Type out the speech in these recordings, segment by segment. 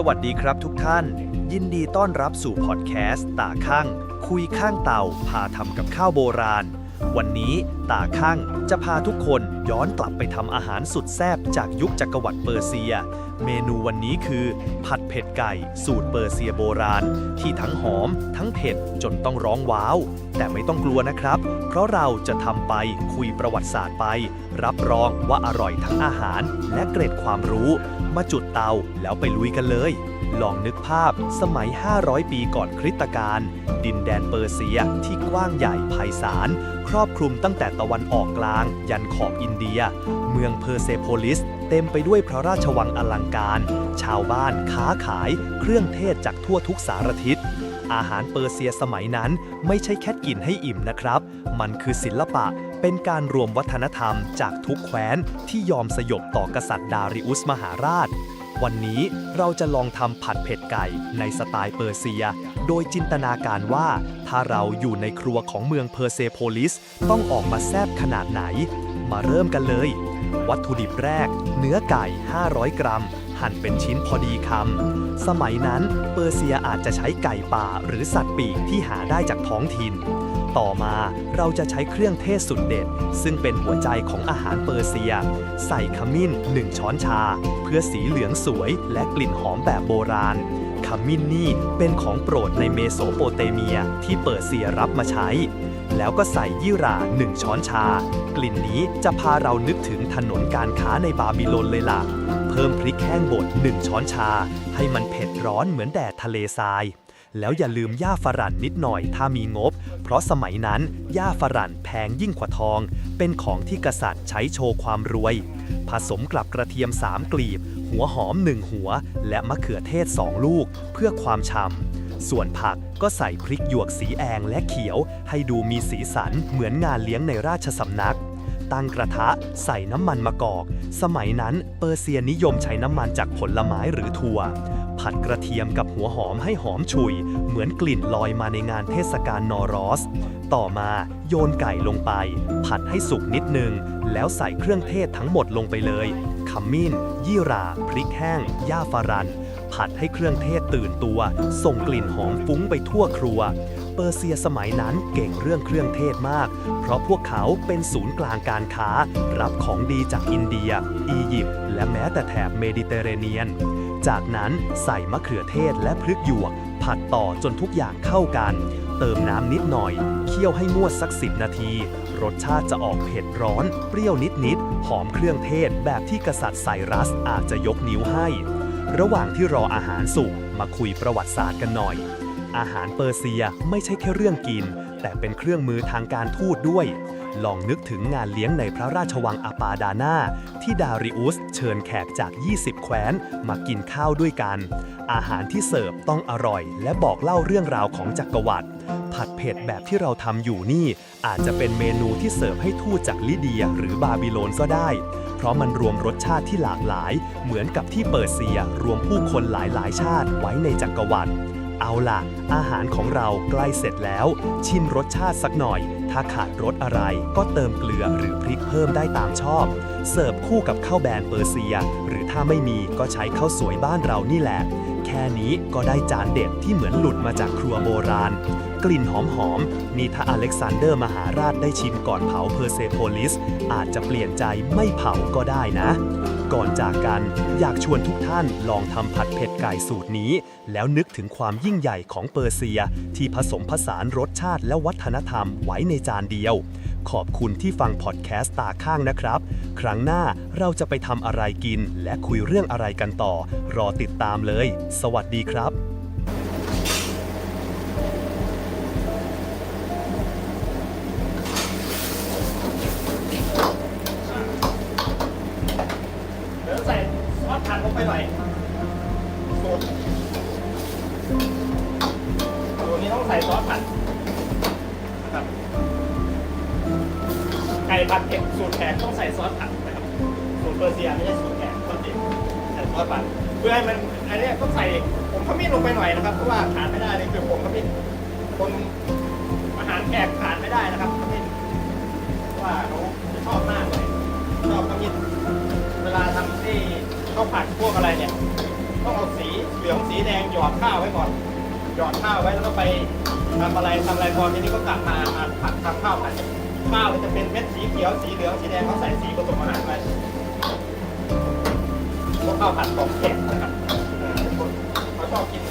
สวัสดีครับทุกท่าน ยินดีต้อนรับสู่พอดแคสต์ตาข้างคุยข้างเตาพาทำกับข้าวโบราณ วันนี้ตาข้างจะพาทุกคนย้อนกลับไปทำอาหารสุดแซ่บจากยุคจักรวรรดิเปอร์เซีย เมนูวันนี้คือ ผัดเผ็ดไก่ สูตรเปอร์เซียโบราณ ที่ทั้งหอม ทั้งเผ็ดจนต้องร้องว้าว แต่ไม่ต้องกลัวนะครับ เพราะเราจะทำไปคุยประวัติศาสตร์ไป รับรองว่าอร่อยทั้งอาหารและเกร็ดความรู้ มาจุดเตาแล้วไปลุยกันเลย ลองนึกภาพสมัย 500 ปีก่อนคริสตกาล ดินแดนเปอร์เซียที่กว้างใหญ่ไพศาล ครอบคลุมตั้งแต่ตะวันออกกลาง ยันขอบอินเดีย เมืองเพอร์เซโพลิส เต็มไปด้วยพระราชวังอลังการ ชาวบ้านค้าขาย เครื่องเทศจากทั่วทุกสารทิศอาหารเปอร์เซียสมัยนั้นไม่ใช่แค่กินให้อิ่มนะครับ มันคือศิลปะ เป็นการรวมวัฒนธรรมจากทุกแคว้นที่ยอมสยบต่อกษัตริย์ดาริอุสมหาราช วันนี้เราจะลองทำผัดเผ็ดไก่ในสไตล์เปอร์เซีย โดยจินตนาการว่าถ้าเราอยู่ในครัวของเมืองเพอร์เซโพลิส ต้องออกมาแซบขนาดไหน มาเริ่มกันเลย วัตถุดิบแรก เนื้อไก่ 500 กรัม หั่นเป็นชิ้นพอดีคำ สมัยนั้นเปอร์เซียอาจจะใช้ไก่ป่าหรือสัตว์ปีกที่หาได้จากท้องถิ่น ต่อมาเราจะใช้เครื่องเทศสุดเด็ด ซึ่งเป็นหัวใจของอาหารเปอร์เซีย ใส่ขมิ้น 1 ช้อนชา เพื่อสีเหลืองสวยและกลิ่นหอมแบบโบราณ ขมิ้นนี่เป็นของโปรดในเมโสโปเตเมียที่เปอร์เซียรับมาใช้ แล้วก็ใส่ยี่หร่า1ช้อนชา กลิ่นนี้จะพาเรานึกถึงถนนการค้าในบาบิโลนเลยล่ะ เพิ่มพริกแห้งบด1ช้อนชา ให้มันเผ็ดร้อนเหมือนแดดทะเลทราย แล้วอย่าลืมหญ้าฝรั่นนิดหน่อยถ้ามีงบ เพราะสมัยนั้นหญ้าฝรั่นแพงยิ่งกว่าทอง เป็นของที่กษัตริย์ใช้โชว์ความรวย ผสมกับกระเทียม 3 กลีบ หัวหอม 1 หัว และมะเขือเทศ 2 ลูก เพื่อความฉ่ำส่วนผักก็ใส่พริกหยวกสีแองและเขียว ให้ดูมีสีสันเหมือนงานเลี้ยงในราชสำนักตั้งกระทะใส่น้ำมันมะกอก สมัยนั้นเปอร์เซียนิยมใช้น้ำมันจากผลไม้หรือถั่ว ผัดกระเทียมกับหัวหอมให้หอมฉุย เหมือนกลิ่นลอยมาในงานเทศกาลนอรอส ต่อมาโยนไก่ลงไป ผัดให้สุกนิดนึง แล้วใส่เครื่องเทศทั้งหมดลงไปเลย ขมิ้น ยี่หร่า พริกแห้ง ย่าฟารัน ผัดให้เครื่องเทศตื่นตัว ส่งกลิ่นหอมฟุ้งไปทั่วครัว เปอร์เซียสมัยนั้นเก่งเรื่องเครื่องเทศมาก เพราะพวกเขาเป็นศูนย์กลางการค้า รับของดีจากอินเดีย อียิปต์ และแม้แต่แถบเมดิเตอร์เรเนียน จากนั้นใส่มะเขือเทศและพริกหยวก ผัดต่อจนทุกอย่างเข้ากัน เติมน้ำนิดหน่อย เคี่ยวให้งวดสักสิบนาที รสชาติจะออกเผ็ดร้อน เปรี้ยวนิดๆ หอมเครื่องเทศแบบที่กษัตริย์ไซรัสอาจจะยกนิ้วให้ ระหว่างที่รออาหารสุกมาคุยประวัติศาสตร์กันหน่อย อาหารเปอร์เซียไม่ใช่แค่เรื่องกิน แต่เป็นเครื่องมือทางการทูตด้วย ลองนึกถึงงานเลี้ยงในพระราชวังอาปาดาน่าที่ดาริอุสเชิญแขกจาก 20 แคว้น มากินข้าวด้วยกัน อาหารที่เสิร์ฟต้องอร่อย และบอกเล่าเรื่องราวของจักรวรรดิผัดเผ็ดแบบที่เราทำอยู่นี่ อาจจะเป็นเมนูที่เสิร์ฟให้ทูตจากลิเดียหรือบาบิโลนก็ได้ เพราะมันรวมรสชาติที่หลากหลาย เหมือนกับที่เปอร์เซียรวมผู้คนหลายๆ ชาติไว้ในจักรวรรดิ เอาล่ะ อาหารของเราใกล้เสร็จแล้ว ชิมรสชาติสักหน่อย ถ้าขาดรสอะไรก็เติมเกลือหรือพริกเพิ่มได้ตามชอบ เสิร์ฟคู่กับข้าวแบนเปอร์เซีย หรือถ้าไม่มีก็ใช้ข้าวสวยบ้านเรานี่แหละ แค่นี้ก็ได้จานเด็ดที่เหมือนหลุดมาจากครัวโบราณ กลิ่นหอมๆนี่ถ้าอเล็กซานเดอร์มหาราชได้ชิมก่อนเผาเพอร์เซโพลิส อาจจะเปลี่ยนใจไม่เผาก็ได้นะ ก่อนจากกันอยากชวนทุกท่านลองทำผัดเผ็ดไก่สูตรนี้ แล้วนึกถึงความยิ่งใหญ่ของเปอร์เซีย ที่ผสมผสานรสชาติและวัฒนธรรมไว้ในจานเดียวขอบคุณที่ฟังพอดแคสต์ตาข้างนะครับ ครั้งหน้าเราจะไปทำอะไรกินและคุยเรื่องอะไรกันต่อ รอติดตามเลย สวัสดีครับ แขกต้องใส่ซอสผัดนะครับสูตรเปอร์เซียไม่ใช่สูตรแขกก็ติดใส่ซอสผัดเพื่อให้มันอันเนี้ยต้องใส่ผงขมิ้นลงไปหน่อยนะครับเพราะว่าขาดไม่ได้เลยคือผงขมิ้นคนอาหารแขกขาดไม่ได้นะครับขมิ้นเพราะว่าเขาจะชอบมากเลยชอบขมิ้นเวลาทำที่ข้าวผัดพวกอะไรเนี่ยต้องเอาสีเหลืองสีแดงหยอดข้าวไว้ก่อนหยอดข้าวไว้แล้วก็ไปทำอะไรทำอะไรพอทีนี้ก็กลับมามาผัดทำข้าวผัด ข้าวจะเป็นเม็ดสีเขียวสีเหลืองสีแดงเขาใส่สีผสมอาหารไปพวกข้าวผัดของแขกนะครับเขาชอบกิน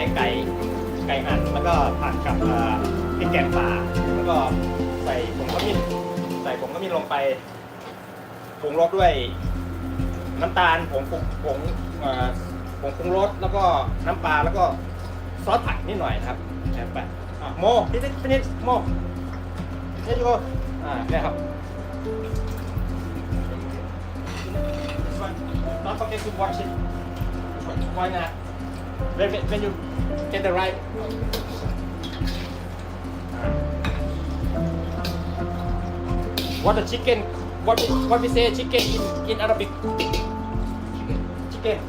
ใช้ไก่ไก่หั่นแล้วก็ผัดกับพริกแกงป่า แล้วก็ใส่ผงขมิ้นใส่ผงขมิ้นลงไปปรุงรสด้วยน้ำตาลผงปรุงผงผงปรุงรสแล้วก็น้ำปลาแล้วก็ซอสผักนิดหน่อยครับแอบไปะโมนิดนิดนิดโมนี่ดูอ่าเนี่ยครับ Not forget to watch it. Why not? When, when when you get the right. What the chicken? What we, what we say chicken in in Arabic? Chicken.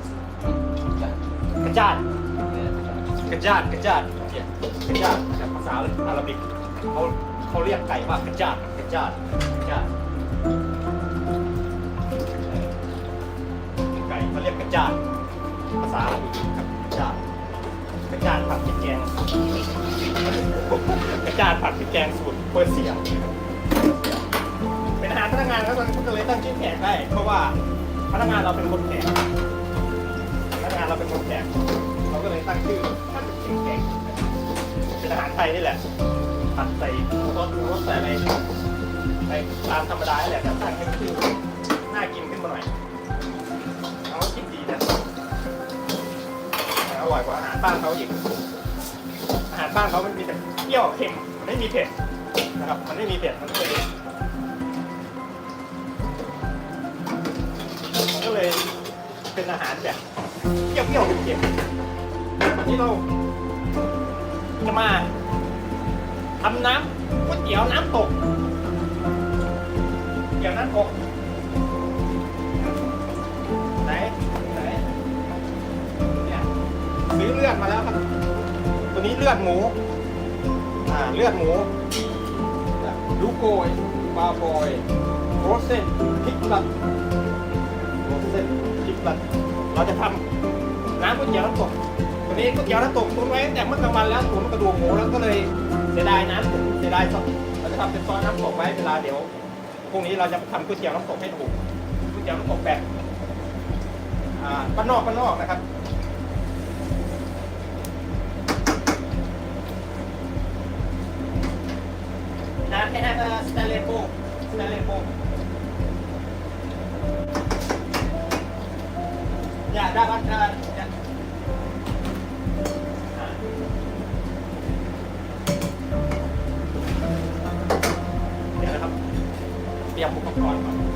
กระจาดกระจาดกระจาดเนี่ยกระจาดจากภาษาอาหรับิกเขาเขาเรียกไก่ว่ากระจาดกระจาดกระจาดไก่เขาเรียกกระจาดภาษาอาหรับิกาดกระจาดผัดพริกแกงกระจาดผัดพริกแกงสูตรเปอร์เซียเป็นอาหารพนักงานครับมันก็เลยตั้งชื่อแขกได้เพราะว่าพนักงานเราเป็นคนแขกพนักงานเราเป็นคนแขกเราก็เลยตั้งชื่อท่านเป็นแขกเป็นอาหารไทยนี่แหละผัดใส่รสรสใส่อะไรไปตามธรรมดาแหละแต่ตั้งให้มันชื่อน่ากินขึ้นมาหน่อย ร่อยกว่าอาหารบ้านเขาอีก อาหารบ้านเขามันมีแต่เปรี้ยวเค็มมันไม่มีเผ็ดนะครับ มันไม่มีเผ็ดมันเลยมันก็เลยเป็นอาหารแบบเปรี้ยวๆเค็มๆวันนี้เราจะมาทำน้ำก๋วยเตี๋ยวน้ำตกก๋วยเตี๋ยวน้ำตก ซื้เลือดมาแล้วครับ ตัวนี้เลือดหมู อ่า เลือดหมูลูกโกยปลาโกยโรสเซนพริกลัดโรสเซนพริกลัดเราจะทำน้ำก๋วยเตี๋ยวน้ำตกวันนี้ก๋วยเตี๋ยวน้ำตกตุนไว้แต่เมื่อกลางวันแล้วตุนกระดูกหมูแล้วก็เลยเสียดายน้ำตุนเสียดายซอสเราจะทำเป็นซอสน้ำตกไว้เวลาเดี๋ยวพรุ่งนี้เราจะทำก๋วยเตี๋ยวน้ำตกให้ถูกก๋วยเตี๋ยวน้ำตกแบบอ่าบ้านนอกบ้านอกนะครับ สแตนเลสโบ Ya, dapat uh, ya. Ah. เดี๋ยวนะครับ เตรียมอุปกรณ์ก่อน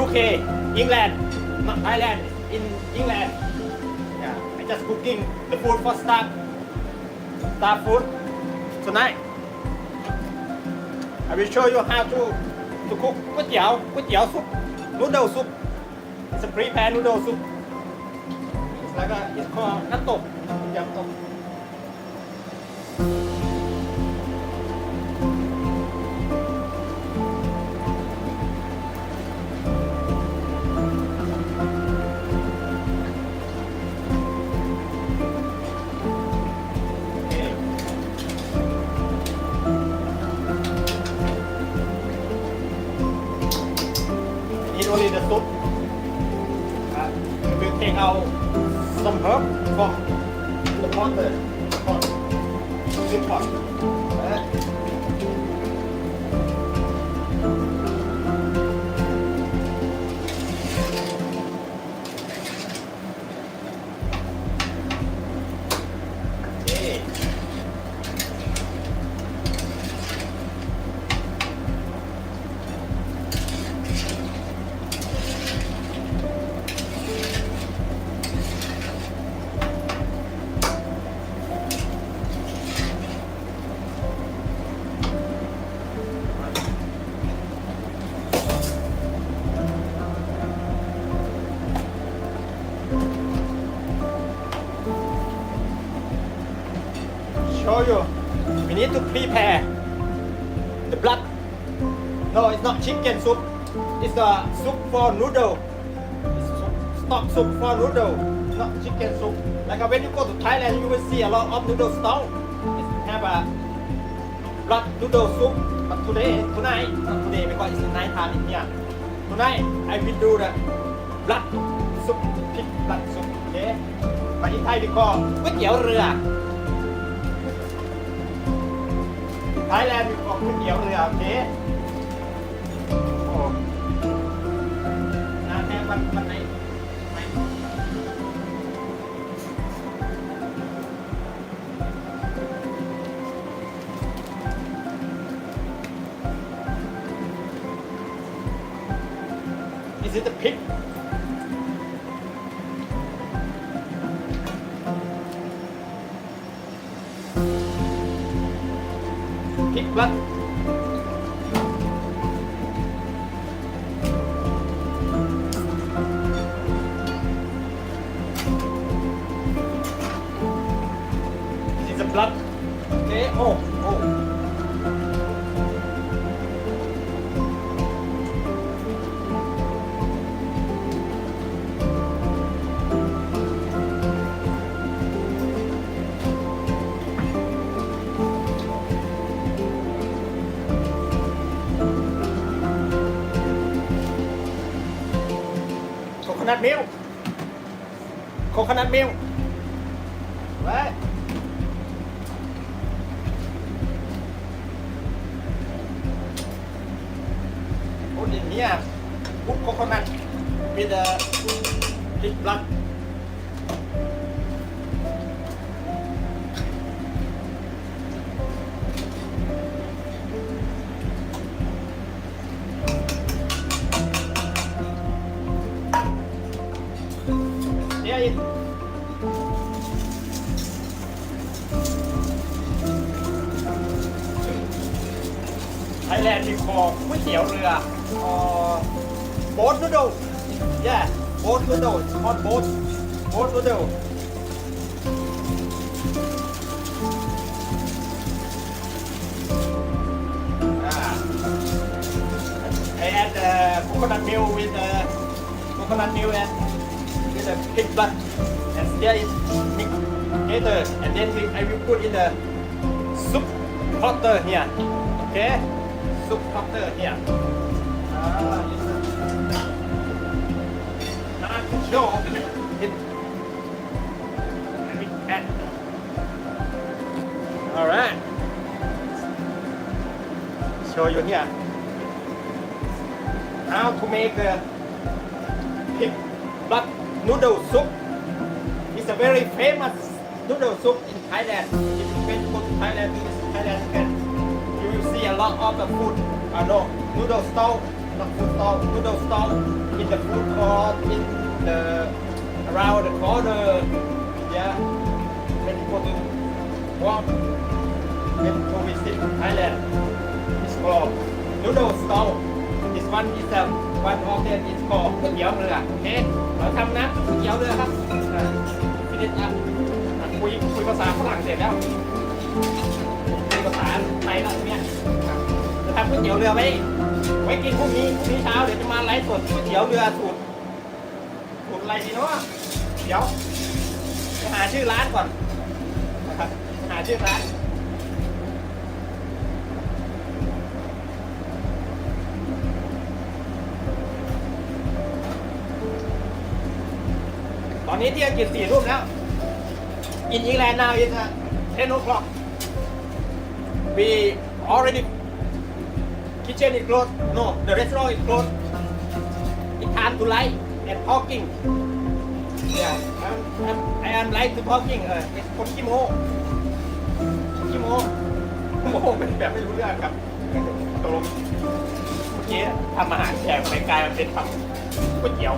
UK England not Thailand in England yeah I just cooking the food for staff staff food tonight I will show you how to to cook ก๋วยเตี๋ยวก๋วยเตี๋ยวซุป noodle soup it's a pre-pared noodle soup แล้วก็อีกข้ Uh, we will take out some herb from the pot, show you. We need to prepare the blood. No, it's not chicken soup. It's a soup for noodle. It's soup, stock soup for noodle, not chicken soup. Like uh, when you go to Thailand, you will see a lot of noodle stall. It have a blood noodle soup. But today, tonight, not today because it's night time in here. Tonight, I will do the blood soup, pig blood soup. Okay. But in Thai we call ก๋วยเตี๋ยวเรือ ท้ายแลนด์มีของก๋วยเตี๋ยวเรือโอเคโอ้นานแค่วันวันไหนไหน Is it the pig? Pig blood. This is นัทมิวโคคอนัทมิวไว้โอ้ดิเนี่ยปุ๊คโคคอนัทมีแต่ Thailand we call ก๋วยเตี๋ยวเรือ uh, boat noodle yeah boat noodle it's called boat boat noodle Ah. I add uh, coconut milk with uh, coconut milk and with the pig blood and stir it mix together and then we, I will put in the soup potter here okay soup potter here ah, yes. can it Let me add. all right show you here how to make the pig blood noodle soup. It's a very famous noodle soup in Thailand. If you can go to Thailand, visit Thailand, you, can, lot of the food. Uh, no, noodle stall, not food stall, noodle stall in the food court, in the around the corner. Yeah, when you go to walk, when you visit Thailand, it's called noodle stall. This one is a วันออกเดนอิสคอก๋วยเตี๋ยวเรือโอเคเราทำนะก๋วยเตี๋ยวเรือครับอ่าฟินิชอะคุยคุยภาษาฝรั่งเสร็จแล้วภาษาไทยแล้วเนี่ย ก๋วยเตี๋ยวเรือไว้ไว้กินพรุ่งนี้พรุ่งนี้เช้าเดี๋ยวจะมาไลฟ์สดก๋วยเตี๋ยวเรือสูตรสูตรอะไรดีเนาะเดี๋ยวไปหาชื่อร้านก่อนนะครับหาชื่อร้านตอนนี้ที่อังกฤษสี่ทุ่มแล้ว In England now is uh, 10 o'clock we already kitchen is closed no the restaurant is closed it's time to light and talking yeah I'm, I'm, I am like to talking เออเป็นคนขี้โม้ขี้โม้โม้เป็นแบบไม่รู้เรื่องครับตกลงเมื่อกี้ทำอาหารแขกไปกลายมาเป็นทำก๋วยเตี๋ยว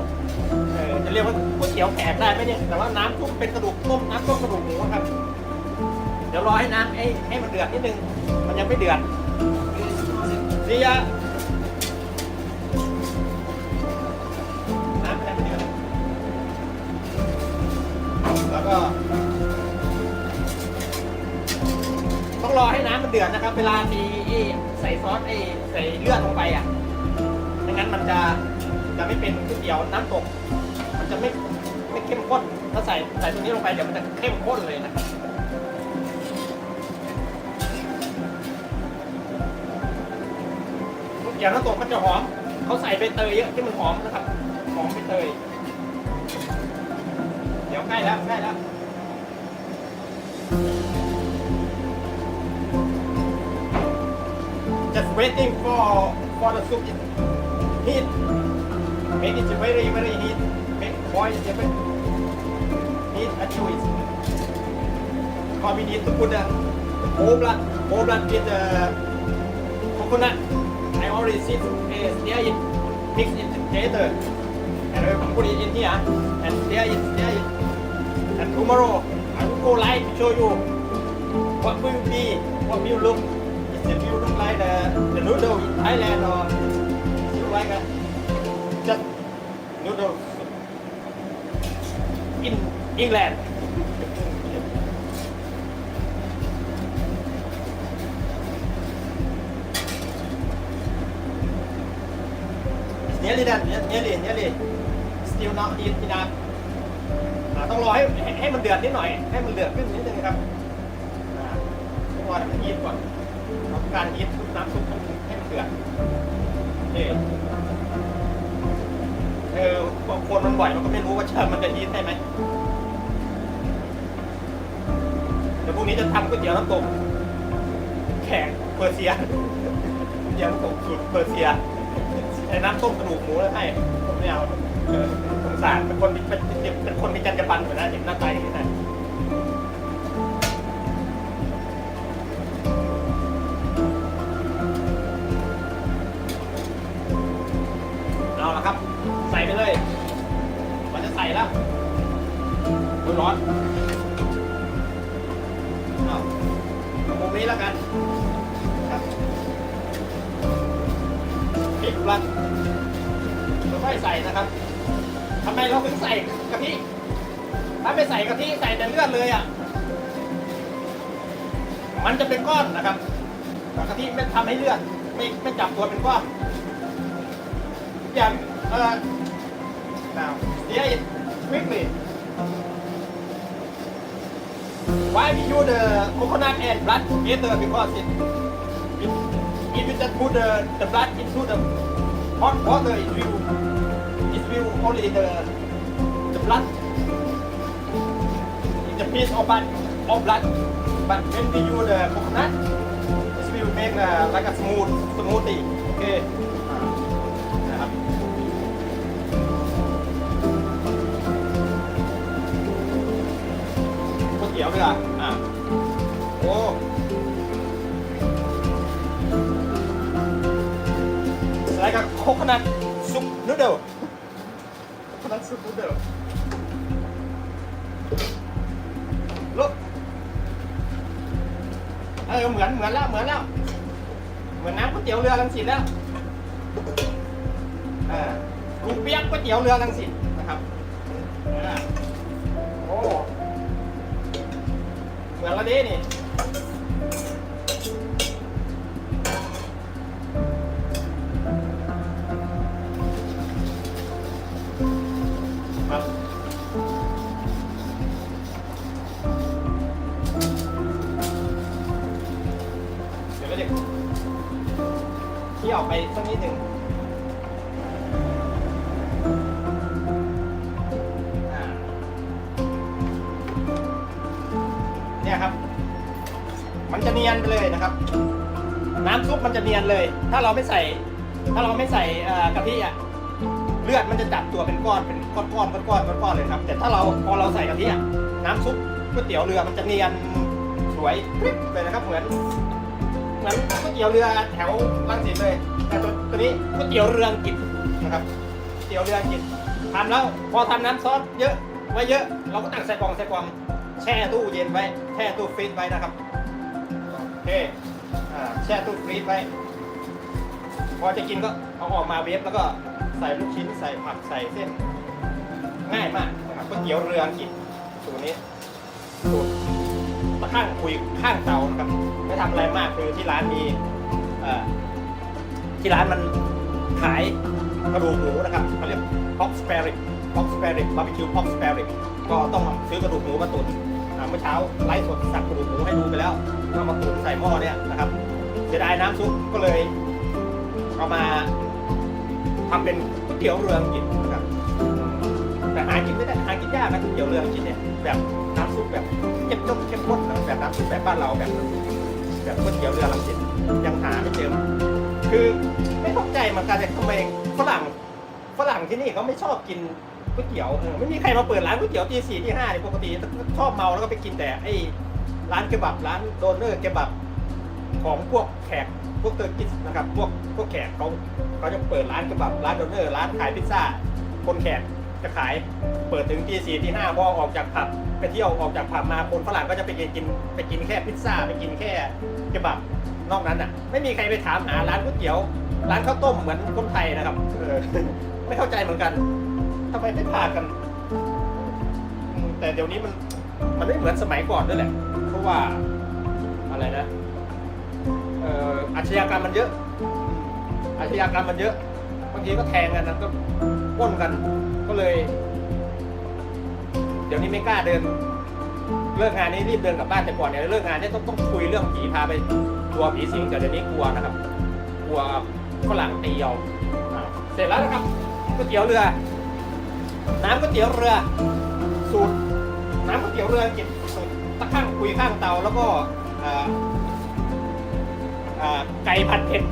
เออจะเรียกว่าก๋วยเตี๋ยวแขกได้ไหมเนี่ย แต่ว่าน้ำต้มเป็นกระดูกต้มน้ำต้มกระดูกหมูครับ เดี๋ยวรอให้น้ำให้ให้มันเดือดนิดนึง มันยังไม่เดือด เสียน้ำมันยังเดือดแล้วก็ ต้องรอให้น้ำมันเดือดนะครับ เวลามีใส่ซอสไอ้ใส่เลือดลงไปอะไม่งั้นมันจะจะไม่เป็นก๋วยเตี๋ยวน้ำตก มันจะไม่ไม่เข้มข้น ถ้าใส่ใส่ตรงนี้ลงไปเดี๋ยวมันจะเข้มข้นเลยนะครับ ก๋วยเตี๋ยวน้ำตกมันจะหอม เขาใส่ใบเตยเยอะที่มันหอมนะครับ หอมใบเตย เดี๋ยวใกล้แล้วใกล้แล้ว just waiting for for the soup is heat make it very very heat make boil it very heat until it's how we need to put the whole blood whole blood with the coconut I already see uh, there it mix it together. And I will put it in here. And there it there it and tomorrow I will go live to show you what will be what will look. If you look like the, the noodle in Thailand or you like a just noodle in England. Nearly done, ne- nearly, nearly. Still not heat enough. อ่าต้องรอให้ให้ให้มันเดือดนิดหน่อย ให้มันเดือดขึ้นนิดนึงครับอ่าต้องรอให้มันยีดก่อนต้องการยีดน้ำซุปให้มันเดือดนี่เออพอคนมันบ่อยมันก็ไม่รู้ว่าเชื่อมันจะยีดได้ไหมเดี๋ยวพรุ่งนี้จะทำก๋วยเตี๋ยวน้ำตกแขกเปอร์เซียเตี๋ยวน้ำตกสูตรเปอร์เซีย ใช้น้ำต้มกระดูกหมูแล้วให้ผมไม่เอาสงสารเป็นคนมีเป็นเป็น why we use the coconut and blood together? Because it, it if you just put the, the blood into the hot water it will it will only the the blood. In the piece of blood of blood. But when we use the coconut it will make uh, like a smooth smoothie. Okay เตี๋ยวเรืออะโอ้อะไรกับโคคนัทซุปนูเดิลโคคนัทซุปนูเดิลลุกเออเหมือนเหมือนแล้วเหมือนแล้ว เหมือนน้ำก๋วยเตี๋ยวเรือลังสิตแล้วอ่าลุงเปียกก๋วยเตี๋ยวเรือลังสิตนะครับโอ้ เหมือนละดินี่ มันจะเนียนไปเลยนะครับ น้ำซุปมันจะเนียนเลย ถ้าเราไม่ใส่ ถ้าเราไม่ใส่กะทิอะเลือดมันจะจับตัวเป็นก้อนเป็นก้อนก้อนก้อนก้อนก้อนเลยครับ แต่ถ้าเราพอเราใส่กะทิอะน้ำซุปก๋วยเตี๋ยวเรือมันจะเนียนสวยกริบเลยนะครับ เหมือนเหมือนก๋วยเตี๋ยวเรือแถวรังสิตเลย แต่ตัวตัวนี้ก๋วยเตี๋ยวเรืออังกฤษนะครับก๋วยเตี๋ยวเรืออังกฤษทำแล้วพอทำน้ำซอสเยอะไว้เยอะ เราก็ตั้งใส่กล่องใส่กล่องแช่ตู้เย็นไว้แช่ตู้ฟรีซไว้นะครับ เคอ่าแช่ตู้ฟรีซไว้พอจะกินก็เอาออกมาเวฟแล้วก็ใส่ลูกชิ้นใส่ผักใส่เส้น ง่ายมากนะครับก๋วยเตี๋ยวเรืออังกฤษสูตรนี้สูตรตะข้างคุยข้างเตานะครับไม่ทำอะไรมากคือที่ร้านมีที่ร้านมันขายกระดูกหมูนะครับเขาเรียก pork spare rib pork spare rib barbecue pork spare rib ก็ต้องซื้อกระดูกหมูมาตุ๋น อ่าเมื่อเช้าไลฟ์สดสับกระดูกหมูให้ดูไปแล้วก็มาตุ๋นใส่หม้อเนี่ยนะครับเสียดายน้ำซุปก็เลยเอามาทำเป็นก๋วยเตี๋ยวเรืออังกฤษนะครับแต่หากินไม่ได้หากินยากนะก๋วยเตี๋ยวเรืออังกฤษเนี่ยแบบน้ำซุปแบบเข้มข้นเข้มข้นแบบน้ำซุปแบบบ้านเราแบบแบบก๋วยเตี๋ยวเรืออังกฤษยังหาไม่เจอคือไม่เข้าใจเหมือนกันแต่ทำไมฝรั่งฝรั่งที่นี่เขาไม่ชอบกิน ก๋วยเตี๋ยวเออไม่มีใครมาเปิดร้านก๋วยเตี๋ยวตีสี่ตีห้าเนี่ยปกติชอบเมาแล้วก็ไปกินแต่ไอ้ร้านเคบับร้านโดนเนอร์เคบับของพวกแขกพวกเตอร์กิสนะครับพวกพวกแขกเขาเขาจะเปิดร้านกระบับร้านโดนเนอร์ร้านขายพิซซ่า คนแขกจะขายเปิดถึงตีสี่ตีห้าพอออกจากผับไปเที่ยวออกจากผับมาคนฝรั่งก็จะไปกินไปกินแค่พิซซ่าไปกินแค่กระบับนอกนั้นอะ ไม่มีใครไปถามหาร้านก๋วยเตี๋ยว ร้านข้าวต้มเหมือนคนไทยนะครับไม่เข้าใจเหมือนกัน ทำไมไม่พากันอืมแต่เดี๋ยวนี้มันมันไม่เหมือนสมัยก่อนด้วยแหละ เพราะว่าอะไรนะเอ่ออาชญากรรมมันเยอะ อาชญากรรมมันเยอะบางทีก็แทงกันนะก็ปล้นกันก็เลย เดี๋ยวนี้ไม่กล้าเดิน เลิกงานนี้รีบเดินกลับบ้านแต่ก่อนเนี่ยเลิกงานเนี่ยต้องต้องคุยเรื่องผีพาไปกลัวผีสิงแต่เดี๋ยวนี้กลัวนะครับ กลัวฝรั่งตีเอาอ่าเสร็จแล้วนะครับก๋วยเตี๋ยวเรือ น้ำก๋วยเตี๋ยวเรือ สูตรน้ำก๋วยเตี๋ยวเรือกินสูตรตะข้างคุยข้างเตาแล้วก็ไก่ผัดเผ็ด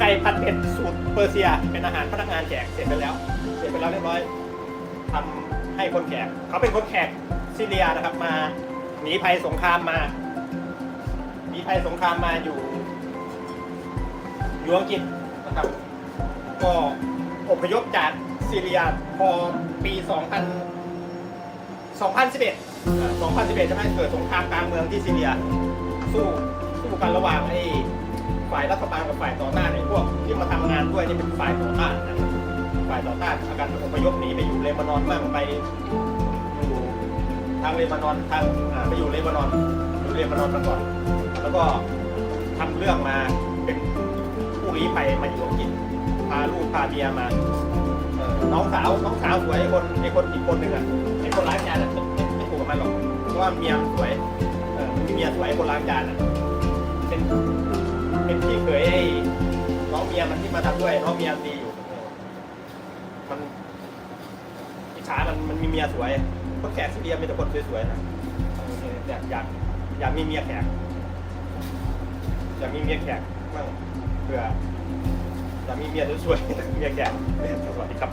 ไก่ผัดเผ็ดสูตรเปอร์เซีย เป็นอาหารพนักงานแจกเสร็จไปแล้ว เสร็จไปแล้วเรียบร้อยทำให้คนแขกเขาเป็นคนแขกซีเรียนะครับมาหนีภัยสงครามมาหนีภัยสงครามมาอยู่อยู่อังกฤษนะครับก็อพยพจาก ซีเรียพอปี 2000 2011 2011 ใช่ไหมเกิดสงครามกลางเมืองที่ซีเรีย สู้สู้กันระหว่างไอ้ฝ่ายรัฐบาลกับฝ่ายต่อต้านไอ้พวกที่มาทำงานด้วยนี่เป็นฝ่ายต่อต้านนะฝ่ายต่อต้านอาการอพยพหนีไปอยู่เลบานอนบ้างไปอยู่ทางเลบานอนทางอ่าไปอยู่เลบานอนอยู่เลบานอนมาก่อนแล้วก็ทำเรื่องมาเป็นผู้ลี้ภัยมาอยู่อังกฤษพาลูกพาเมียมา น้องสาวน้องสาวสวยไอ้คนไอ้คนอีกคนหนึ่งอะไอ้คนล้างจานอะไม่ไม่ถูกกับมันหรอกเพราะว่าเมียมันสวยเออมีเมียสวยคนล้างจานอะเป็นเป็นพี่เคยไอ้น้องเมียมันที่มาทำด้วยน้องเมียดีอยู่เออมันอิจฉามันมันมีเมียสวยเพราะแขกซีเรียมีแต่คนสวยๆนะเออเนี่ยอยากอยากมีเมียแขกอยากมีเมียแขกบ้างเผื่อ อยากมีเมียสวยๆเมียแก่สวัสดีครับ